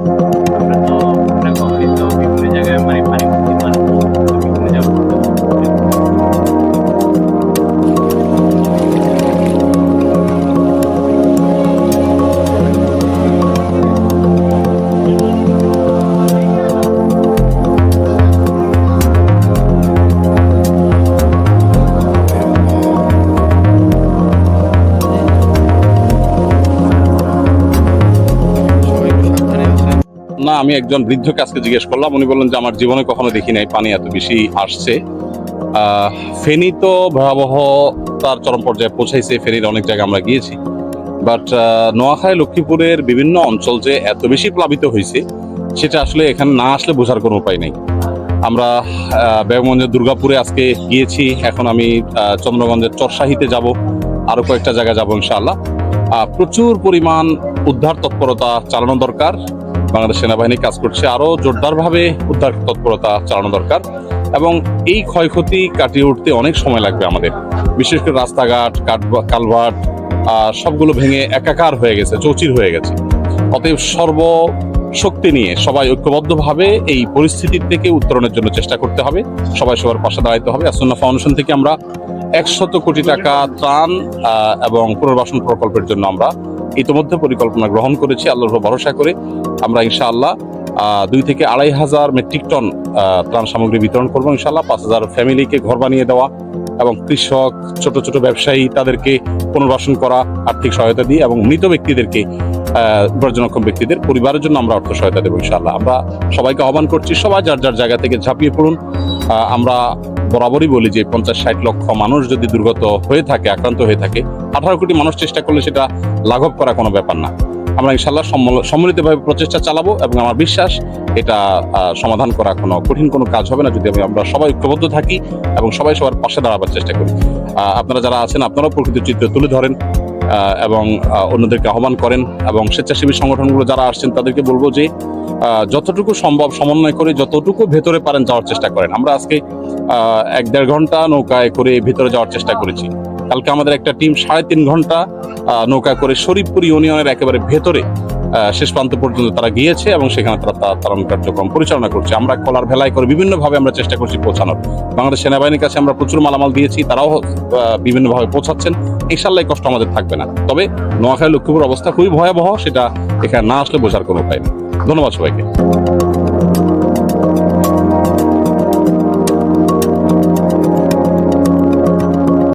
আমরা তো আমি একজন বৃদ্ধকে আজকে জিজ্ঞেস করলাম। উনি বললেন যে, আমার জীবনে কখনো দেখি নাই, পানি এত বেশি আসছে। ফেনী তো ভয়াবহ তার চরম পর্যায়ে পৌঁছাইছে। ফেনীর অনেক জায়গায় আমরা গিয়েছি। বাট নোয়াখালী, লক্ষ্মীপুরের বিভিন্ন অঞ্চল যে এত বেশি প্লাবিত হয়েছে সেটা আসলে এখানে না আসলে বোঝার কোনো উপায় নেই। আমরা বেগমগঞ্জের দুর্গাপুরে আজকে গিয়েছি। এখন আমি চন্দ্রগঞ্জের চরশাহিতে যাব। আরও কয়েকটা জায়গায় যাব ইনশাআল্লাহ। প্রচুর পরিমাণ উদ্ধার তৎপরতা চালানো দরকার। বাংলাদেশ সেনাবাহিনী কাজ করছে, আরও জোরদারভাবে উদ্ধার তৎপরতা চালানো দরকার এবং এই ক্ষয়ক্ষতি কাটিয়ে উঠতে অনেক সময় লাগবে আমাদের। বিশেষ করে রাস্তাঘাট কালভার্ট সবগুলো ভেঙে একাকার হয়ে গেছে, চৌচির হয়ে গেছে। অতএব সর্ব শক্তি নিয়ে সবাই ঐক্যবদ্ধভাবে এই পরিস্থিতির থেকে উত্তরণের জন্য চেষ্টা করতে হবে। সবাই সবার পাশে দাঁড়াইতে হবে। আসন্না ফাউন্ডেশন থেকে আমরা একশত কোটি টাকা ত্রাণ এবং পুনর্বাসন প্রকল্পের জন্য আমরা ইতিমধ্যে পরিকল্পনা গ্রহণ করেছি আল্লাহর ভরসা করে। আমরা ইনশাআল্লাহ দুই থেকে আড়াই হাজার মেট্রিক টন ত্রাণ সামগ্রী বিতরণ করব ইনশাল্লাহ পাঁচ হাজার ফ্যামিলিকে ঘর বানিয়ে দেওয়া এবং কৃষক ছোট ছোট ব্যবসায়ী তাদেরকে পুনর্বাসন করা আর্থিক সহায়তা দিয়ে এবং মৃত ব্যক্তিদেরকে আহ, বিপজ্জনক্ষম ব্যক্তিদের পরিবারের জন্য আমরা অর্থ সহায়তা দেবো ইনশাআল্লাহ। আমরা সবাইকে আহ্বান করছি সবাই যার যার জায়গা থেকে ঝাঁপিয়ে পড়ুন। আমরা বরাবরই বলি যে পঞ্চাশ ষাট লক্ষ মানুষ যদি দুর্গত হয়ে থাকে আক্রান্ত হয়ে থাকে আঠারো কোটি মানুষ চেষ্টা করলে সেটা লাঘব করা কোনো ব্যাপার না। আমরা ইনশাল্লাহ সম্মল- সম্মিলিতভাবে প্রচেষ্টা চালাবো এবং আমার বিশ্বাস এটা সমাধান করা কোনো কঠিন কোনো কাজ হবে না যদি আমি- আমরা সবাই ঐক্যবদ্ধ থাকি এবং সবাই সবার পাশে দাঁড়াবার চেষ্টা করি। আপনারা যারা আছেন আপনারাও প্রকৃতির চিত্র তুলে ধরেন এবং অন্যদেরকে আহ্বান করেন এবং স্বেচ্ছাসেবী সংগঠনগুলো যারা আসছেন তাদেরকে বলব যে যতটুকু সম্ভব সমন্বয় করে যতটুকু ভেতরে পারেন যাওয়ার চেষ্টা করেন। আমরা আজকে এক দেড় ঘণ্টা নৌকায় করে ভেতরে যাওয়ার চেষ্টা করেছি। কালকে আমাদের একটা টিম সাড়ে তিন ঘণ্টা নৌকা করে শরীফপুর ইউনিয়নের একেবারে ভেতরে শেষ প্রান্ত পর্যন্ত তারা গিয়েছে এবং সেখানে তারা তারণ কার্যক্রম পরিচালনা করছে। আমরা কলার ভেলায় করে বিভিন্নভাবে আমরা চেষ্টা করছি পৌঁছানোর। বাংলাদেশ সেনাবাহিনীর কাছে আমরা প্রচুর মালামাল দিয়েছি, তারাও বিভিন্নভাবে পৌঁছাচ্ছেন। ইনশাল্লাহ কষ্ট আমাদের থাকবে না। তবে নোয়াখালী, লক্ষ্মীপুর অবস্থা খুবই ভয়াবহ, সেটা এখানে না আসলে বোঝার কোনো উপায় নেই। ধন্যবাদ সবাইকে।